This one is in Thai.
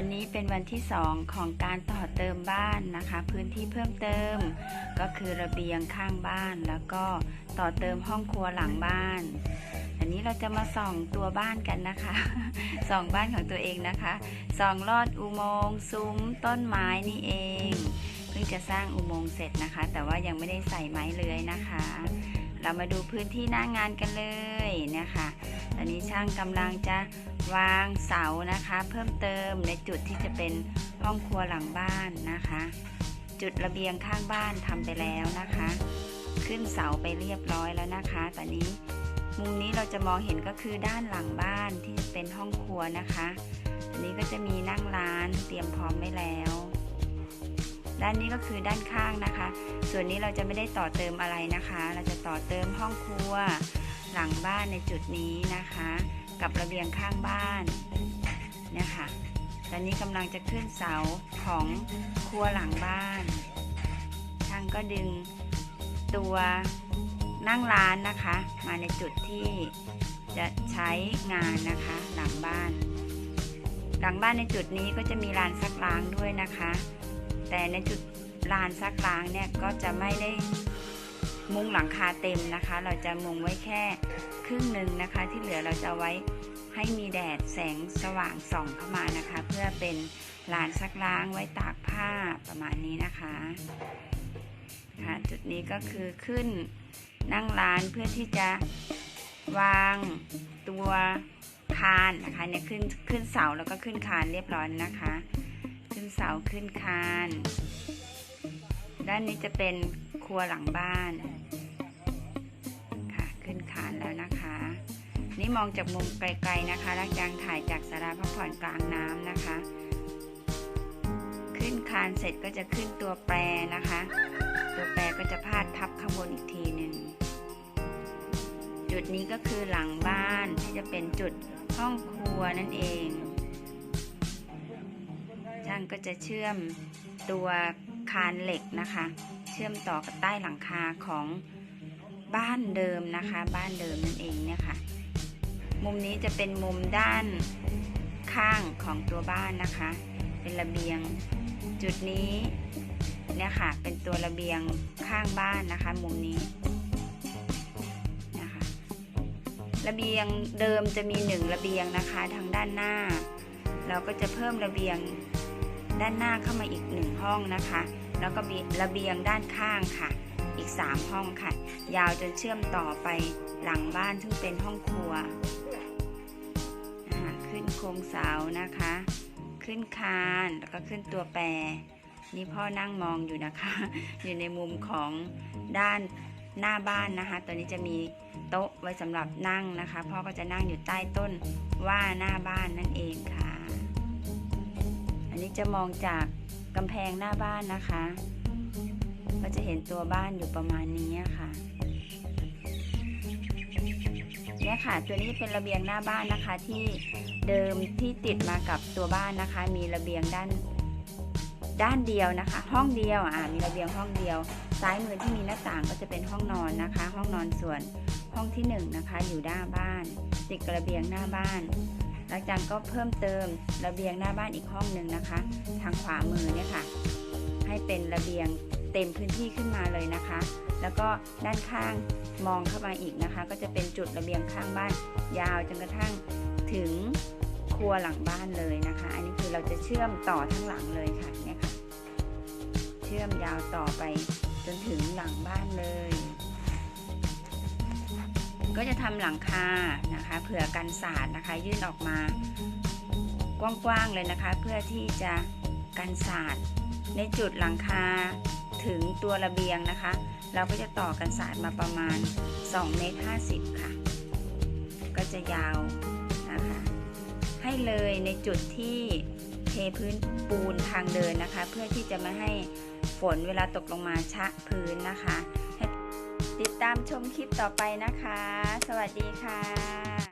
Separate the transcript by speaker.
Speaker 1: วันนี้เป็นวันที่สองของการต่อเติมบ้านนะคะ พื้นที่เพิ่มเติม ก็คือระเบียงข้างบ้านแล้วก็ต่อเติมห้องครัวหลังบ้าน อันนี้เราจะมาส่องตัวบ้านกันนะคะ ส่องบ้านของตัวเองนะคะส่องลอดอุโมงค์ซุ้มต้นไม้นี่เอง เพิ่งจะสร้างอุโมงค์เสร็จนะคะ แต่ว่ายังไม่ได้ใส่ไม้เลื้อยนะคะ เรามาดูพื้นที่หน้างานกันเลยนะคะ ตอนนี้ช่างกำลังจะวางเสานะคะ เพิ่มเติมในจุดที่จะเป็นห้องครัวหลังบ้านนะคะ จุดระเบียงข้างบ้านทำไปแล้วนะคะ ขึ้นเสาไปเรียบร้อยแล้วนะคะ ตอนนี้มุมนี้เราจะมองเห็นก็คือด้านหลังบ้านที่เป็นห้องครัวนะคะอันนี้ก็จะมีนั่งร้านเตรียมพร้อมไว้แล้ว ด้านนี้ก็คือด้านข้างนะคะ ส่วนนี้เราจะไม่ได้ต่อเติมอะไรนะคะ เราจะต่อเติมห้องครัว หลังบ้านในจุดนี้นะคะ กับระเบียงข้างบ้านเนี่ยค่ะตอนนี้กำลังจะขึ้นเสาของครัวหลังบ้านช่างก็ดึงตัวนั่งร้านนะคะ มาในจุดที่จะใช้งานนะคะหลังบ้าน หลังบ้านในจุดนี้ก็จะมีลานซักล้างด้วยนะคะ แต่ในจุดลานซักล้างเนี่ยก็จะไม่ได้ มุงหลังคาเต็มนะคะ เราจะมุงไว้แค่ครึ่งหนึ่งนะคะ ที่เหลือเราจะไว้ให้มีแดดแสงสว่างส่องเข้ามานะคะ เพื่อเป็นลานซักล้างไว้ตากผ้าประมาณนี้นะคะค่ะจุดนี้ก็คือขึ้นนั่งร้านเพื่อที่จะวางตัวคานนะคะเนี่ยขึ้นขึ้นเสาแล้วก็ขึ้นคานเรียบร้อยนะคะ ขึ้นเสาขึ้นคาน ด้านนี้จะเป็น ครัวหลังบ้าน ค่ะ ขึ้นคานแล้วนะคะ นี่มองจากมุมไกลๆนะคะลักยังถ่ายจากสาราพักผ่อนกลางน้ำนะคะ ขึ้นคานเสร็จก็จะขึ้นตัวแปรนะคะ ตัวแปรก็จะพาดทับข้างบนอีกทีหนึ่งจุดนี้ก็คือหลังบ้านที่จะเป็นจุดห้องครัวนั่นเองช่างก็จะเชื่อมตัวคานเหล็กนะคะ ชื่อมต่อกับใต้หลังคาของบ้านเดิมนะคะ บ้านเดิมนั่นเองเนี่ยค่ะ มุมนี้จะเป็นมุมด้านข้างของตัวบ้านนะคะ เป็นระเบียงจุดนี้เนี่ยค่ะ เป็นตัวระเบียงข้างบ้านนะคะ มุมนี้นะคะ ระเบียงเดิมจะมีหนึ่งระเบียงนะคะทางด้านหน้า เราก็จะเพิ่มระเบียงด้านหน้าเข้ามาอีกหนึ่งห้องนะคะ แล้วก็ระเบียงด้านข้างค่ะ อีก 3 ห้องค่ะ ยาวจนเชื่อมต่อไปหลังบ้านซึ่งเป็นห้องครัว ขึ้นโครงเสานะคะ ขึ้นคานแล้วก็ขึ้นตัวแปร นี่พ่อนั่งมองอยู่นะคะ อยู่ในมุมของด้านหน้าบ้านนะคะ ตัวนี้จะมีโต๊ะไว้สำหรับนั่งนะคะ พ่อก็จะนั่งอยู่ใต้ต้นว่าหน้าบ้านนั่นเองค่ะ อันนี้จะมองจาก กำแพงหน้าบ้านนะคะ ก็จะเห็นตัวบ้านอยู่ประมาณนี้ค่ะเนี่ยค่ะ ตัวนี้เป็นระเบียงหน้าบ้านนะคะที่เดิมที่ติดมากับตัวบ้านนะคะ มีระเบียงด้านด้านเดียวนะคะ ห้องเดียวอ่ามีระเบียงห้องเดียว ซ้ายมือที่มีหน้าต่างก็จะเป็นห้องนอนนะคะ ห้องนอนส่วนห้องที่หนึ่งนะคะอยู่หน้านบ้าน ติดกระเบียงหน้าบ้าน หลังจากก็เพิ่มเติมระเบียงหน้าบ้านอีกห้องหนึ่งนะคะ ทางขวามือเนี่ยค่ะ ให้เป็นระเบียงเต็มพื้นที่ขึ้นมาเลยนะคะ แล้วก็ด้านข้างมองเข้ามาอีกนะคะ ก็จะเป็นจุดระเบียงข้างบ้านยาวจนกระทั่งถึงครัวหลังบ้านเลยนะคะ อันนี้คือเราจะเชื่อมต่อทั้งหลังเลยค่ะเนี่ยค่ะ เชื่อมยาวต่อไปจนถึงหลังบ้านเลย ก็จะทำหลังคานะคะ เผื่อกันสาดนะคะ ยื่นออกมากว้างๆเลยนะคะ เพื่อที่จะกันสาดในจุดหลังคาถึงตัวระเบียงนะคะ เราก็จะต่อกันสาดมาประมาณ2เมตร50 ค่ะ ก็จะยาวนะคะ ให้เลยในจุดที่เทพื้นปูนทางเดินนะคะ เพื่อที่จะไม่ให้ฝนเวลาตกลงมาชะพื้นนะคะ ติดตามชมคลิปต่อไปนะคะ สวัสดีค่ะ